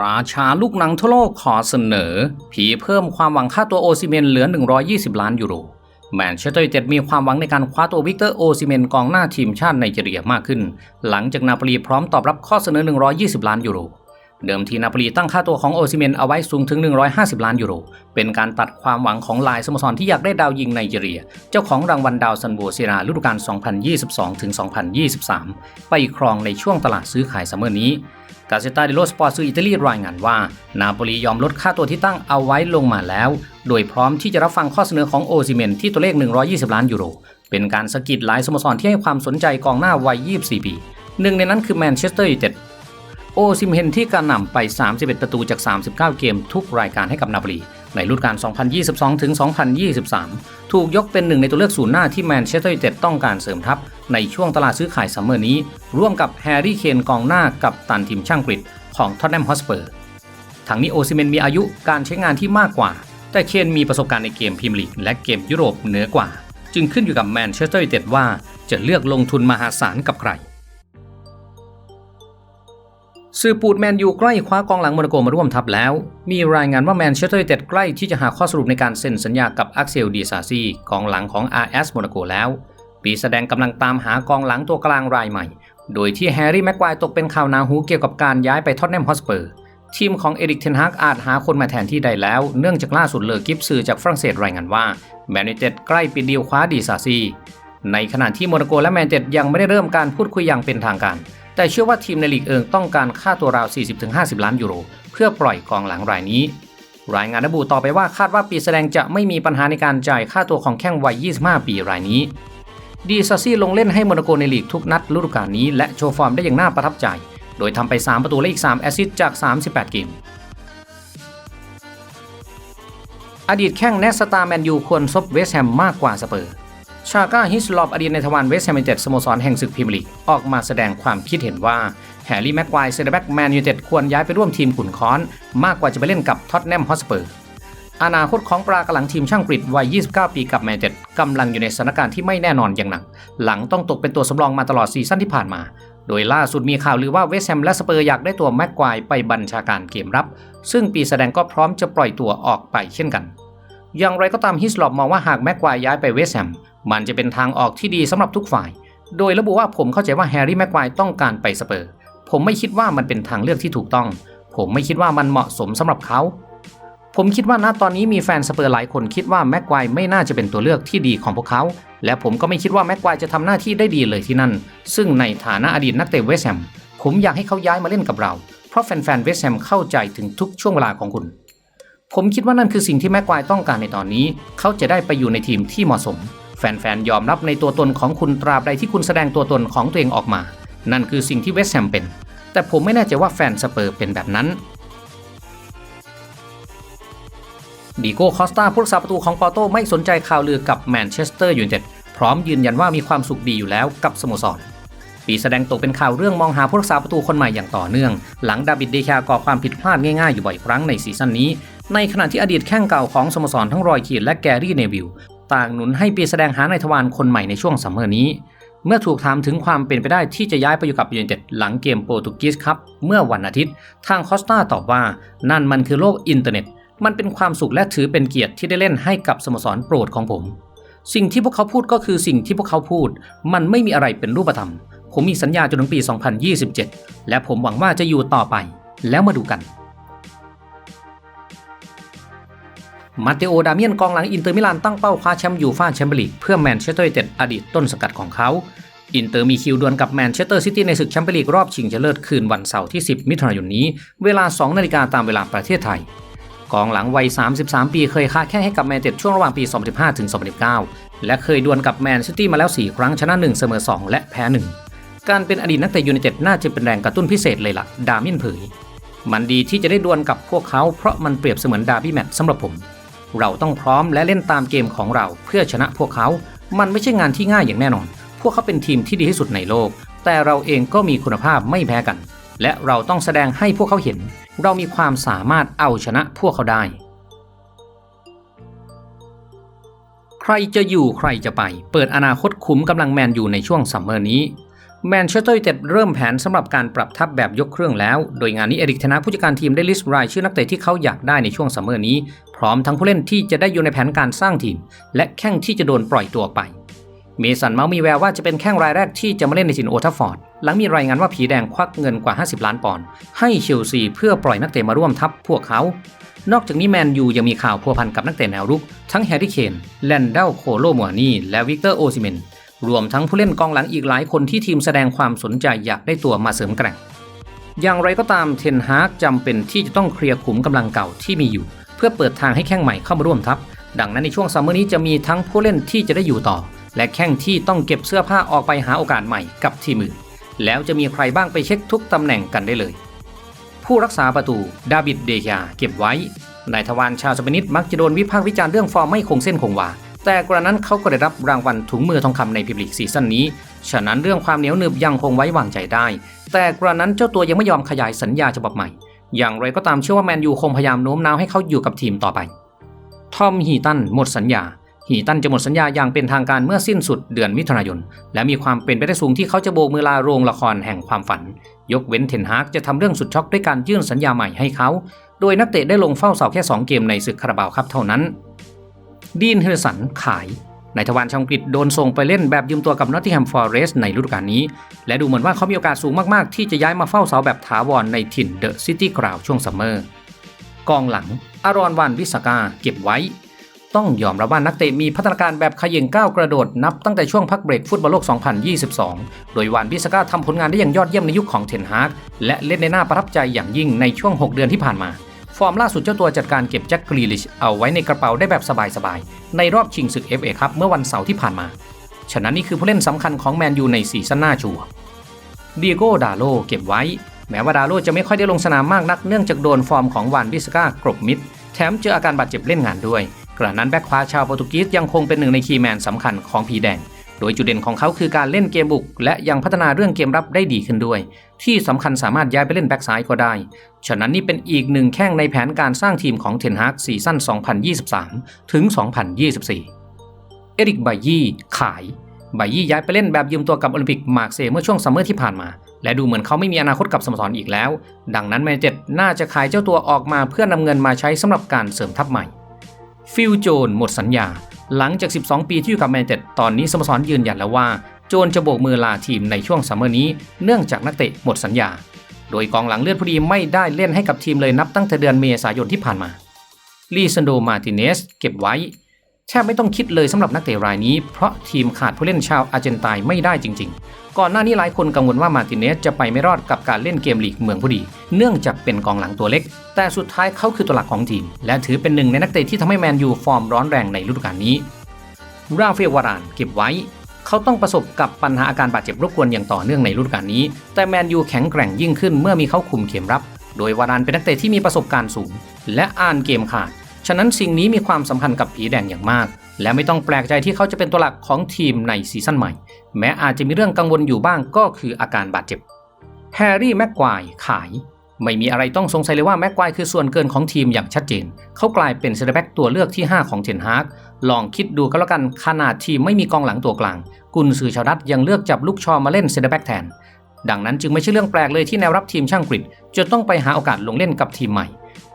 ราชาลูกหนังทั่วโลกขอเสนอ ผีเพิ่มความหวังค่าตัวโอซิเมนเหลือ 120 ล้านยูโร แมนเชสเตอร์ยูไนเต็ดมีความหวังในการคว้าตัววิกเตอร์โอซิเมนกองหน้าทีมชาติไนจีเรียมากขึ้น หลังจากนาโปลีพร้อมตอบรับข้อเสนอ 120 ล้านยูโร เดิมทีนาโปลีตั้งค่าตัวของโอซิเมนเอาไว้สูงถึง 150 ล้านยูโร เป็นการตัดความหวังของลายสโมสรที่อยากได้ดาวยิงไนจีเรีย เจ้าของรางวัลดาวซันโบเซราฤดูกาล2022-2023 ไปครองในช่วงตลาดซื้อขายซัมเมอร์นี้ กาเซตาเดโลสปอร์ตซืออิตาลีรายงานว่า นาโปลียอมลดค่าตัวที่ตั้งเอาไว้ลงมาแล้ว โดยพร้อมที่จะรับฟังข้อเสนอของโอซิเมนที่ตัวเลข 120 ล้านยูโร เป็นการสะกิดหลายสโมสรที่ให้ความสนใจกองหน้าวัย 24 ปีหนึ่งในนั้นคือแมนเชสเตอร์ยูไนเต็ดโอซิมเฮนที่การนำไป 31 ประตูจาก 39 เกมทุกรายการให้กับนาโปลีในฤดูกาล 2022 ถึง 2023 ถูกยกเป็นหนึ่งในตัวเลือกศูนย์หน้าที่แมนเชสเตอร์ยูไนเต็ดต้องการเสริมทัพ ในช่วงตลาดซื้อขายซัมเมอร์นี้ ร่วมกับแฮร์รี่เคนกองหน้ากับตันทีมช่างกรีฑของท็อตแนมฮอสเปอร์ทั้งนี้โอซิเมนมีอายุการใช้งานที่มากกว่า แต่เคนมีประสบการณ์ในเกมพรีเมียร์ลีกและเกมยุโรปเหนือกว่า จึงขึ้นอยู่กับแมนเชสเตอร์ยูไนเต็ดว่าจะเลือกลงทุนมหาศาลกับใครสื่อปูดแมนยูใกล้คว้ากองหลังโมนาโกมาร่วมทัพแล้ว มีรายงานว่าแมนเชสเตอร์ยูไนเต็ดใกล้ที่จะหาข้อสรุปในการเซ็นสัญญากับอักเซลดีซาซีกองหลังของ RS โมนาโกแล้ว ปีแสดงกำลังตามหากองหลังตัวกลางรายใหม่ โดยที่แฮร์รี่แม็กควายตกเป็นข่าวนาหูเกี่ยวกับการย้ายไปท็อตแนมฮอสเปอร์ทีมของเอริกเทนฮากอาจหาคนมาแทนที่ได้แล้ว เนื่องจากล่าสุดเลอกิฟสื่อจากฝรั่งเศสรายงานว่าแมนยูเต็ดใกล้ปิดดีลคว้าดีซาซีในขณะที่โมนาโกและแมนยูไนเต็ดยังไม่ได้เริ่มการพูดคุยอย่างเป็นทางการ แต่เชื่อว่าทีมในลีกเอิงต้องการค่าตัวราว 40-50 ล้านยูโร เพื่อปล่อยกองหลังรายนี้ รายงานระบุต่อไปว่าคาดว่าปีแสดงจะไม่มีปัญหาในการจ่ายค่าตัวของแข้งวัย 25 ปีรายนี้ ดีซาซี่ลงเล่นให้โมนาโกในลีกทุกนัดฤดูกาลนี้และโชว์ฟอร์มได้อย่างน่าประทับใจ โดยทำไป 3 ประตูและอีก 3 แอสซิสต์จาก 38 เกม อดีตแข้งแนสตาแมนยูควรซบเวสแฮมมากกว่าสเปอร์ ชาก้าฮิสลอปอดีตในทวารเวสแฮมเต็ดสโมสรแห่งศึกพรีเมียร์ลีกออกมาแสดงความคิดเห็นว่าแฮร์รี่แม็กควายเซนเตอร์แบ็กแมนยูเต็ดควรย้ายไปร่วมทีมขุนค้อน มากกว่าจะไปเล่นกับท็อตแนมฮอสเปอร์อนาคตของปลากระหลังทีมช่างกรีฑวัย 29 ปีกับแมนยูไนเต็ด กำลังอยู่ในสถานการณ์ที่ไม่แน่นอนอย่างหนัก หลังต้องตกเป็นตัวสำรองมาตลอดซีซั่นที่ผ่านมา โดยล่าสุดมีข่าวลือว่าเวสแฮมและสเปอร์อยากได้ตัวแม็กควายไปบัญชาการเกมรับ ซึ่งปีแสดงก็พร้อมจะปล่อยตัวออกไปเช่นกัน อย่างไรก็ตามฮิสลอปมองว่าหากแม็กควายย้ายไปเวสแฮมมันจะเป็นทางออกที่ดีสำหรับทุกฝ่าย โดยระบุว่าผมเข้าใจว่าแฮร์รี่แม็กควายต้องการไปสเปอร์ ผมไม่คิดว่ามันเป็นทางเลือกที่ถูกต้อง ผมไม่คิดว่ามันเหมาะสมสำหรับเขา ผมคิดว่าณตอนนี้มีแฟนสเปอร์หลายคนคิดว่าแม็กควายไม่น่าจะเป็นตัวเลือกที่ดีของพวกเขา และผมก็ไม่คิดว่าแม็กควายจะทำหน้าที่ได้ดีเลยที่นั่น ซึ่งในฐานะอดีตนักเตะเวสแฮมผมอยากให้เขาย้ายมาเล่นกับเรา เพราะแฟนๆเวสแฮมเข้าใจถึงทุกช่วงเวลาของคุณ ผมคิดว่านั่นคือสิ่งที่แม็กควายต้องการในตอนนี้ เขาจะได้ไปอยู่ในทีมที่เหมาะสม แฟนๆยอมรับในตัวตนของคุณตราบใดที่คุณแสดงตัวตนของตัวเองออกมา นั่นคือสิ่งที่เวสแฮมเป็น แต่ผมไม่แน่ใจว่าแฟนสเปอร์เป็นแบบนั้น ดีโก้คอสตาผู้รักษาประตูของปอโตไม่สนใจข่าวลือกับแมนเชสเตอร์ยูไนเต็ดพร้อมยืนยันว่ามีความสุขดีอยู่แล้วกับสโมสร ปีแสดงตกเป็นข่าวเรื่องมองหาผู้รักษาประตูคนใหม่อย่างต่อเนื่อง หลังดาบิดเดคาก่อความผิดพลาดง่ายๆอยู่บ่อยครั้งในซีซั่นนี้ ในขณะที่อดีตแข้งเก่าของสโมสรทั้งรอยคีนและแกรี่เนวิลต่างหนุนให้ปีแสดงหาในทวารคนใหม่ในช่วงซัมเมอร์นี้ เมื่อถูกถามถึงความเป็นไปได้ที่จะย้ายไปอยู่กับยูไนเต็ดหลังเกมโปรตุเกสครับเมื่อวันอาทิตย์ ทางคอสตาตอบว่านั่นมันคือโลกอินเทอร์เน็ต มันเป็นความสุขและถือเป็นเกียรติที่ได้เล่นให้กับสโมสรโปรดของผม สิ่งที่พวกเขาพูดก็คือสิ่งที่พวกเขาพูด มันไม่มีอะไรเป็นรูปธรรม ผมมีสัญญาจนถึงปี 2027 และผมหวังว่าจะอยู่ต่อไป แล้วมาดูกัน มาเตโอ ดาเมียนกองหลังอินเตอร์มิลานตั้งเป้าคว้าแชมป์ยูฟ่าแชมเปี้ยนลีกเพื่อแมนเชสเตอร์ยูไนเต็ดอดีตต้นสกัดของเขาอินเตอร์มีคิวดวลกับแมนเชสเตอร์ซิตี้ในศึกแชมเปี้ยนลีกรอบชิงชนะเลิศคืนวันเสาร์ที่ 10 มิถุนายนนี้ เวลา 2 นาฬิกาตามเวลาประเทศไทย กองหลังวัย 33 ปีเคยค้าแข้งให้กับแมนเต็ดช่วงระหว่างปี 2015 ถึง 2019 และเคยดวลกับแมนซิตี้มาแล้ว 4 ครั้งชนะ 1 เสมอ 2 และแพ้ 1 การเป็นอดีตนักเตะยูไนเต็ดน่าจะเป็นแรงกระตุ้นพิเศษเลยล่ะ ดามินเผย มันดีที่จะได้ดวลกับพวกเขาเพราะมันเปรียบเสมือนดาร์บี้แมตช์สำหรับผม เราต้องพร้อมและเล่นตามเกมของเราเพื่อชนะพวกเขา มันไม่ใช่งานที่ง่ายอย่างแน่นอน พวกเขาเป็นทีมที่ดีที่สุดในโลก แต่เราเองก็มีคุณภาพไม่แพ้กัน และเราต้องแสดงให้พวกเขาเห็น เรามีความสามารถเอาชนะพวกเขาได้ ใครจะอยู่ใครจะไป เปิดอนาคตขุมกำลังแมนอยู่ในช่วงซัมเมอร์นี้แมนเชสเตอร์ยูไนเต็ดเริ่มแผนสำหรับการปรับทัพแบบยกเครื่องแล้ว โดยงานนี้เอริกเทนาผู้จัดการทีมได้ลิสต์รายชื่อนักเตะที่เขาอยากได้ในช่วงซัมเมอร์นี้ พร้อมทั้งผู้เล่นที่จะได้อยู่ในแผนการสร้างทีม และแข้งที่จะโดนปล่อยตัวไป เมสันเมาส์มีแววว่าจะเป็นแข้งรายแรกที่จะมาเล่นในถิ่นโอทัฟฟอร์ด หลังมีรายงานว่าผีแดงควักเงินกว่า 50 ล้านปอนด์ให้เชลซีเพื่อปล่อยนักเตะมาร่วมทัพพวกเขา นอกจากนี้แมนยูยังมีข่าวพัวพันกับนักเตะแนวรุก ทั้งแฮร์รี่เคนแลนเดลโคโลมัวนีและวิกเตอร์โอซิเมนรวมทั้งผู้เล่นกองหลังอีกหลายคนที่ทีมแสดงความสนใจอยากได้ตัวมาเสริมแกร่ง อย่างไรก็ตามเทนฮากจำเป็นที่จะต้องเคลียร์ขุมกำลังเก่าที่มีอยู่ เพื่อเปิดทางให้แข้งใหม่เข้ามาร่วมทัพ ดังนั้นในช่วงซัมเมอร์นี้จะมีทั้งผู้เล่นที่จะได้อยู่ต่อ และแข้งที่ต้องเก็บเสื้อผ้าออกไปหาโอกาสใหม่กับทีมอื่น แล้วจะมีใครบ้างไปเช็คทุกตำแหน่งกันได้เลย ผู้รักษาประตูดาบิดเดยาเก็บไว้นายทวารชาวสเปนิสมักจะโดนวิพากษ์วิจารณ์เรื่องฟอร์มไม่คงเส้นคงวา แต่กระนั้นเขาก็ได้รับรางวัลถุงมือทองคำในพิมลีกซีซั่นนี้ ฉะนั้นเรื่องความเหนียวหนึบยังคงไว้วางใจได้ แต่กระนั้นเจ้าตัวยังไม่ยอมขยายสัญญาฉบับใหม่ อย่างไรก็ตามเชื่อว่าแมนยูคงพยายามโน้มน้าวให้เขาอยู่กับทีมต่อไป ทอมฮีตันหมดสัญญา ฮีตันจะหมดสัญญาอย่างเป็นทางการเมื่อสิ้นสุดเดือนมิถุนายน และมีความเป็นไปได้สูงที่เขาจะโบกมือลาโรงละครแห่งความฝัน ยกเว้นเทนฮากจะทำเรื่องสุดช็อกด้วยการยื่นสัญญาใหม่ให้เขา โดยนักเตะได้ลงเฝ้าเสาแค่ 2 เกมในศึกคาราบาวครับเท่านั้น ดีนเฮอร์สันขายนายทวารชาวอังกฤษโดนส่งไปเล่นแบบยืมตัวกับนอตติแฮมฟอร์เรสในฤดูกาลนี้ และดูเหมือนว่าเขามีโอกาสสูงมากๆ ที่จะย้ายมาเฝ้าเสาแบบถาวรในถิ่นเดอะซิตี้กราวช่วงซัมเมอร์กองหลังอารอนวันวิสกาเก็บไว้ ต้องยอมรับว่านักเตะมีพัฒนาการแบบขย่งก้าวกระโดดนับตั้งแต่ช่วงพักเบรกฟุตบอลโลก 2022 โดยวานวิสก้าทำผลงานได้อย่างยอดเยี่ยมในยุคของเทนฮากและเล่นในหน้าประทับใจอย่างยิ่งในช่วง 6 เดือนที่ผ่านมา ฟอร์มล่าสุดเจ้าตัวจัดการเก็บแจ็คกรีลิชเอาไว้ในกระเป๋าได้แบบสบายๆ ในรอบชิงศึก FA ครับเมื่อวันเสาร์ที่ผ่านมา ฉะนั้นนี่คือผู้เล่นสำคัญของแมนยูในซีซั่นหน้าชัวดีโก้ดาโลเก็บไว้ แม้ว่าดาโลจะไม่ค่อยได้ลงสนามมากนักเนื่องจากโดนฟอร์มของวานวิสกากรบมิดแถมเจออาการบาดเจ็บเล่นงานด้วย กระนั้นแบ็คขวาชาวโปรตุเกสยังคงเป็นหนึ่งในคีย์แมนสำคัญของผีแดง โดยจุดเด่นของเขาคือการเล่นเกมบุก และยังพัฒนาเรื่องเกมรับได้ดีขึ้นด้วย ที่สำคัญสามารถย้ายไปเล่นแบ็กซ้ายก็ได้ ฉะนั้นนี่เป็นอีกหนึ่งแข้งในแผนการสร้างทีมของเทนฮากซีซั่น 2023 ถึง 2024 เอริกไบยี่ขายไบยี่ย้ายไปเล่นแบบยืมตัวกับโอลิมปิกมาร์กเซเมื่อช่วงซัมเมอร์ที่ผ่านมา และดูเหมือนเขาไม่มีอนาคตกับสโมสรอีกแล้ว ดังนั้นแมนเจ็ดน่าจะขายเจ้าตัวออกมาเพื่อนำเงินมาใช้สำหรับการเสริมทัพใหม่ ฟิลโจนหมดสัญญา หลังจาก 12 ปีที่อยู่กับแมนเจ็ดตอนนี้สโมสรยืนยันแล้วว่าโจนจะโบกมือลาทีมในช่วงซัมเมอร์นี้ เนื่องจากนักเตะหมดสัญญา โดยกองหลังเลือดผู้ดีไม่ได้เล่นให้กับทีมเลยนับตั้งแต่เดือนเมษายนที่ผ่านมาลีซันโดมาติเนสเก็บไว้ แทบไม่ต้องคิดเลยสำหรับนักเตะรายนี้ เพราะทีมขาดผู้เล่นชาวอาร์เจนไตน์ไม่ได้จริง ๆ ก่อนหน้านี้หลายคนกังวลว่ามาติเนสจะไปไม่รอดกับการเล่นเกมลีกเมืองผู้ดี เนื่องจากเป็นกองหลังตัวเล็ก แต่สุดท้ายเขาคือตัวหลักของทีม และถือเป็นหนึ่งในนักเตะที่ทำให้แมนยูฟอร์มร้อนแรงในฤดูกาลนี้ ราฟเอลวารานเก็บไว้ เขาต้องประสบกับปัญหาอาการบาดเจ็บรบกวนอย่างต่อเนื่องในฤดูกาลนี้ แต่แมนยูแข็งแกร่งยิ่งขึ้นเมื่อมีเขาคุมเกมรับ โดยวารานเป็นนักเตะที่มีประสบการณ์สูง และอ่านเกมขาด ฉะนั้นสิ่งนี้มีความสำคัญกับผีแดงอย่างมาก และไม่ต้องแปลกใจที่เขาจะเป็นตัวหลักของทีมในซีซั่นใหม่ แม้อาจจะมีเรื่องกังวลอยู่บ้างก็คืออาการบาดเจ็บแฮร์รี่แม็กควายขาย ไม่มีอะไรต้องสงสัยเลยว่าแม็กควายคือส่วนเกินของทีมอย่างชัดเจน เขากลายเป็นเซนเตอร์แบ็กตัวเลือกที่ 5 ของเทนฮากลองคิดดูก็แล้วกันขนาดทีมไม่มีกองหลังตัวกลาง กุนซือชาวดัตยังเลือกจับลูกชอมาเล่นเซนเตอร์แบ็กแทนดังนั้นจึงไม่ใช่เรื่องแปลกเลยที่แนวรับทีมช่างกรีฑจะต้องไปหาโอกาสลงเล่นกับทีมใหม่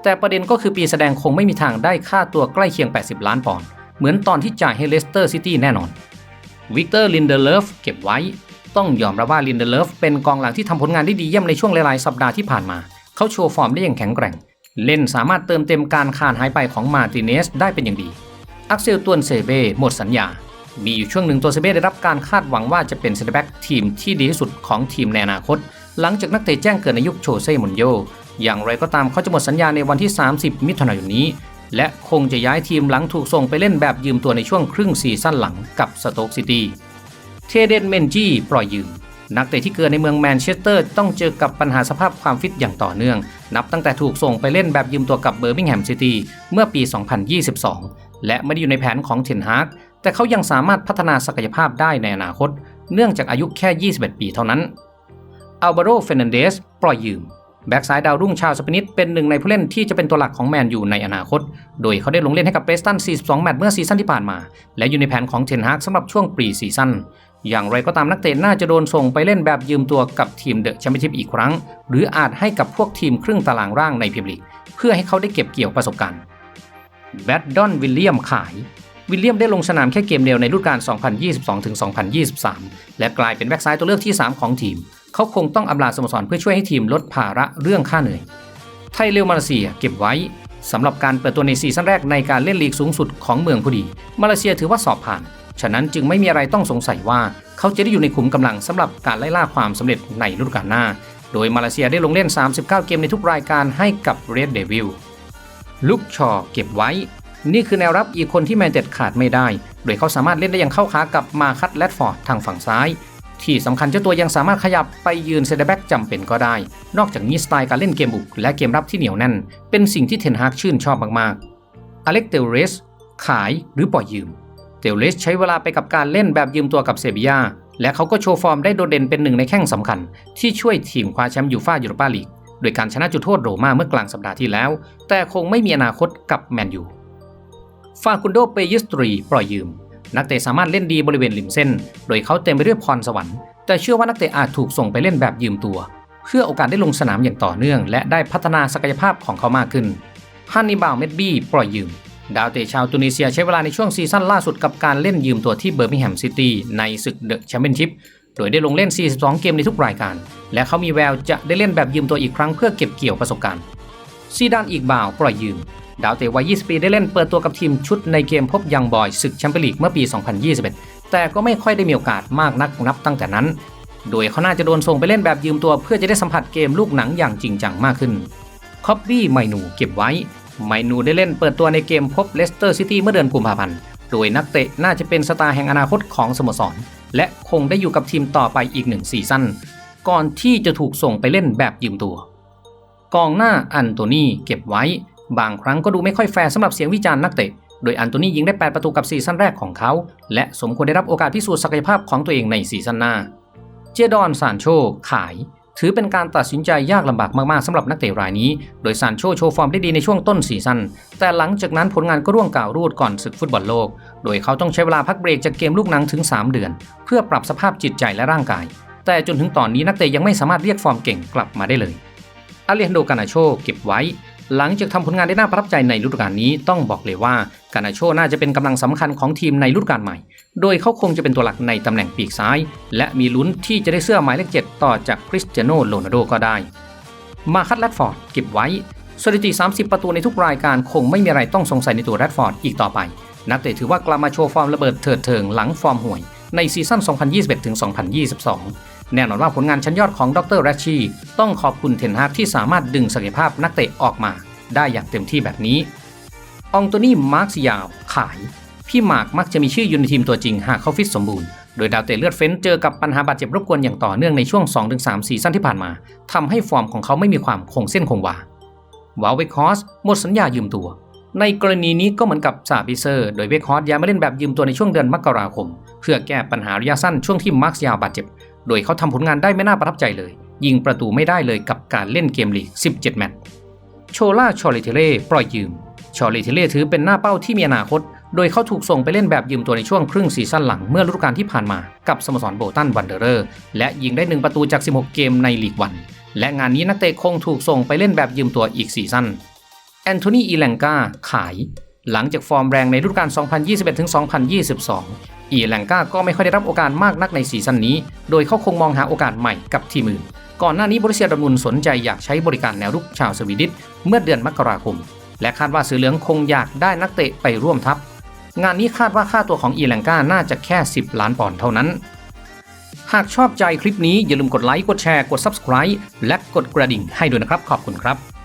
แต่ประเด็นก็คือปีแสดงคงไม่มีทางได้ค่าตัวใกล้เคียง 80 ล้านปอนด์เหมือนตอนที่จ่ายให้เลสเตอร์ซิตี้แน่นอนวิกเตอร์ลินเดเลฟเก็บไว้ ต้องยอมรับว่าลินเดเลฟเป็นกองหลังที่ทำผลงานได้ดีเยี่ยมในช่วงหลายๆสัปดาห์ที่ผ่านมา เขาโชว์ฟอร์มได้อย่างแข็งแกร่ง เล่นสามารถเติมเต็มการขาดหายไปของมาติเนสได้เป็นอย่างดี อักเซลตวนเซเบ้หมดสัญญา มีอยู่ช่วงหนึ่งตัวเซเบ้ได้รับการคาดหวังว่าจะเป็นเซนเตอร์แบ็กทีมที่ดีที่สุดของทีมในอนาคต หลังจากนักเตะแจ้งเกิดในยุคโชเซ่มุนโย อย่างไรก็ตามเขาจะหมดสัญญาในวันที่ 30 มิถุนายนนี้ และคงจะย้ายทีมหลังถูกส่งไปเล่นแบบยืมตัวในช่วงครึ่งซีซั่นหลังกับสโต๊กซิตี้ เทเดนเมนจีปล่อยยืม นักเตะที่เกิดในเมืองแมนเชสเตอร์ต้องเจอกับปัญหาสภาพความฟิตอย่างต่อเนื่อง นับตั้งแต่ถูกส่งไปเล่นแบบยืมตัวกับเบอร์มิงแฮมซิตี้เมื่อปี 2022 และไม่ได้อยู่ในแผนของเทนฮากแต่เขายังสามารถพัฒนาศักยภาพได้ในอนาคต เนื่องจากอายุแค่ 21 ปีเท่านั้นอัลบาโรเฟรนันเดสปล่อยยืม แบ็กซ้ายดาวรุ่งชาวสเปนิสเป็นหนึ่งในผู้เล่นที่จะเป็นตัวหลักของแมนยูในอนาคต โดยเขาได้ลงเล่นให้กับเปรสตัน 42 แมตช์เมื่อซีซั่นที่ผ่านมา และอยู่ในแผนของเทนฮากสำหรับช่วงปรีซีซั่นอย่างไรก็ตามนักเตะน่าจะโดนส่งไปเล่นแบบยืมตัวกับทีมเดอะแชมเปี้ยนชิพอีกครั้ง หรืออาจให้กับพวกทีมครึ่งตารางร่างในพรีเมียร์ลีกเพื่อให้เขาได้เก็บเกี่ยวประสบการณ์แบดดอนวิลเลียมขายวิลเลียมได้ลงสนามแค่เกมเดียวในฤดูกาล2022-2023 และกลายเป็นแบ็กซ้ายตัวเลือกที่ 3 ของทีม เขาคงต้องอำลาสโมสรเพื่อช่วยให้ทีมลดภาระเรื่องค่าเหนื่อย ไทยเรลมาเลเซียเก็บไว้สำหรับการเปิดตัวในซีซั่นแรกในการเล่นลีกสูงสุดของเมืองผู้ดี มาเลเซียถือว่าสอบผ่าน ฉะนั้นจึงไม่มีอะไรต้องสงสัยว่า เขาจะได้อยู่ในขุมกำลังสำหรับการไล่ล่าความสำเร็จในฤดูกาลหน้า โดยมาเลเซียได้ลงเล่น 39 เกมในทุกรายการให้กับเรดเดวิลลุกชอเก็บไว้ นี่คือแนวรับอีกคนที่แมนเต็ดขาดไม่ได้ โดยเขาสามารถเล่นได้อย่างเข้าขากับมาคัตแรดฟอร์ดทางฝั่งซ้าย ที่สำคัญเจ้าตัวยังสามารถขยับไปยืนเซนเตอร์แบ็กจำเป็นก็ได้ นอกจากนี้สไตล์การเล่นเกมบุกและเกมรับที่เหนียวแน่น เป็นสิ่งที่เทนฮากชื่นชอบมากๆ อเล็กเตลเรส ขายหรือปล่อยยืม เตลเรสใช้เวลาไปกับการเล่นแบบยืมตัวกับเซบียาและเขาก็โชว์ฟอร์มได้โดดเด่นเป็นหนึ่งในแข้งสำคัญ ที่ช่วยทีมคว้าแชมป์ยูฟ่ายูโรปาลีกโดยการชนะจุดโทษโรม่าเมื่อกลางสัปดาห์ที่แล้ว แต่คงไม่มีอนาคตกับแมนยูฟาคุนโดเปยิสตรีปล่อยยืม นักเตะสามารถเล่นดีบริเวณริมเส้น โดยเขาเต็มไปด้วยพรสวรรค์ แต่เชื่อว่านักเตะอาจถูกส่งไปเล่นแบบยืมตัว เพื่อโอกาสได้ลงสนามอย่างต่อเนื่อง และได้พัฒนาศักยภาพของเขามากขึ้นฮันนิบาลเมดบี้ปล่อยยืม ดาวเตะชาวตุนิเซียใช้เวลาในช่วงซีซั่นล่าสุดกับการเล่นยืมตัวที่เบอร์มิงแฮมซิตี้ในศึกเดอะแชมเปี้ยนชิพโดยได้ลงเล่น 42 เกมในทุกรายการ และเขามีแววจะได้เล่นแบบยืมตัวอีกครั้งเพื่อเก็บเกี่ยวประสบการณ์ซีดานอีกบ่าวปล่อยยืม ดาวเตะวัย 20 ปีได้เล่นเปิดตัวกับทีมชุดในเกมพบยังบอยศึกแชมเปี้ยนลีกเมื่อปี 2021 แต่ก็ไม่ค่อยได้มีโอกาสมากนักนับตั้งแต่นั้น โดยเขาน่าจะโดนส่งไปเล่นแบบยืมตัวเพื่อจะได้สัมผัสเกมลูกหนังอย่างจริงจังมากขึ้นคอบบี้ไมนูเก็บไว้ไมนูได้เล่นเปิดตัวในเกมพบเลสเตอร์ซิตี้เมื่อเดือนกุมภาพันธ์ โดยนักเตะน่าจะเป็นสตาร์แห่งอนาคตของสโมสร และคงได้อยู่กับทีมต่อไปอีกหนึ่งซีซั่น ก่อนที่จะถูกส่งไปเล่นแบบยืมตัว กองหน้าอันโตนีเก็บไว้ บางครั้งก็ดูไม่ค่อยแฟร์สำหรับเสียงวิจารณ์นักเตะ โดยอันโตนียิงได้ 8 ประตูกับซีซั่นแรกของเขา และสมควรได้รับโอกาสพิสูจน์ศักยภาพของตัวเองในซีซั่นหน้า เจดอนซานโช ขาย ถือเป็นการตัดสินใจยากลำบากมากๆสำหรับนักเตะรายนี้ โดยซานโชโชว์ฟอร์มได้ดีในช่วงต้นซีซั่น แต่หลังจากนั้นผลงานก็ร่วงกล่าวรูดก่อนศึกฟุตบอลโลก โดยเขาต้องใช้เวลาพักเบรกจากเกมลูกหนังถึง 3 เดือน เพื่อปรับสภาพจิตใจและร่างกาย แต่จนถึงตอนนี้นักเตะยังไม่สามารถเรียกฟอร์มเก่งกลับมาได้เลยอาเลฮันโดกานาโชเก็บไว้ หลังจากทำผลงานได้น่าประทับใจในฤดูกาลนี้ต้องบอกเลยว่ากานาโชน่าจะเป็นกำลังสำคัญของทีมในฤดูกาลใหม่ โดยเขาคงจะเป็นตัวหลักในตำแหน่งปีกซ้าย และมีลุ้นที่จะได้เสื้อหมายเลขเจ็ดต่อจากคริสเตียโนโรนัลโดก็ได้ มาคัตแรดฟอร์ดเก็บไว้สถิติ 30 ประตูในทุกรายการคงไม่มีอะไรต้องสงสัยในตัวแรดฟอร์ดอีกต่อไป นักเตะถือว่ากลับมาโชว์ฟอร์มระเบิดเถิดเทิงหลังฟอร์มห่วยในซีซั่น 2021-2022 แน่นอนว่าผลงานชั้นยอดของดรแรชชีต้องขอบคุณเทนฮากที่สามารถดึงศักยภาพนักเตะออกมาได้อย่างเต็มที่แบบนี้อองโตนี่มาร์คซิยาว ขาย พี่หมากมักจะมีชื่ออยู่ในทีมตัวจริงหากเขาฟิตสมบูรณ์ โดยดาวเตะเลือดเฟ้นเจอกับปัญหาบาดเจ็บรบกวนอย่างต่อเนื่องในช่วง 2-3ซีซั่นที่ผ่านมาทำให้ฟอร์มของเขาไม่มีความคงเส้นคงวาวาเวคอสหมดสัญญายืมตัว ในกรณีนี้ก็เหมือนกับซาบิเซอร์ โดยเวคฮอสย้ายมาเล่นแบบยืมตัวในช่วงเดือนมกราคม เพื่อแก้ปัญหาระยะสั้นช่วงที่มาร์คยาวบาดเจ็บ โดยเขาทำผลงานได้ไม่น่าประทับใจเลย ยิงประตูไม่ได้เลยกับการเล่นเกมลีก 17 แมตช์ โชล่า ชอริเทเล่ปล่อยยืม ชอริเทเล่ถือเป็นหน้าเป้าที่มีอนาคต โดยเขาถูกส่งไปเล่นแบบยืมตัวในช่วงครึ่งซีซั่นหลังเมื่อฤดูกาลที่ผ่านมา กับสโมสรโบตันวันเดอร์เรอร์และยิงได้ 1 ประตูจาก 16 เกมในลีกวัน และงานนี้นักเตะคงถูกส่งไปเล่นแบบยืมตัวอีกซีซั่น แอนโทนี อีแลงกา ขายหลังจากฟอร์มแรงในฤดูกาล 2021-2022 อีแลงกาก็ไม่ค่อยได้รับโอกาสมากนักในซีซั่นนี้ โดยเขาคงมองหาโอกาสใหม่กับทีมอื่น ก่อนหน้านี้บริเซียดอมุนสนใจอยากใช้บริการแนวรุกชาวสวีดิชเมื่อเดือนมกราคม และคาดว่าสือเหลืองคงอยากได้นักเตะไปร่วมทัพ งานนี้คาดว่าค่าตัวของอีแลงกาน่าจะแค่ 10 ล้านปอนด์เท่านั้น หากชอบใจคลิปนี้อย่าลืมกดไลค์กดแชร์กด Subscribe และกดกระดิ่งให้ด้วยนะครับขอบคุณครับ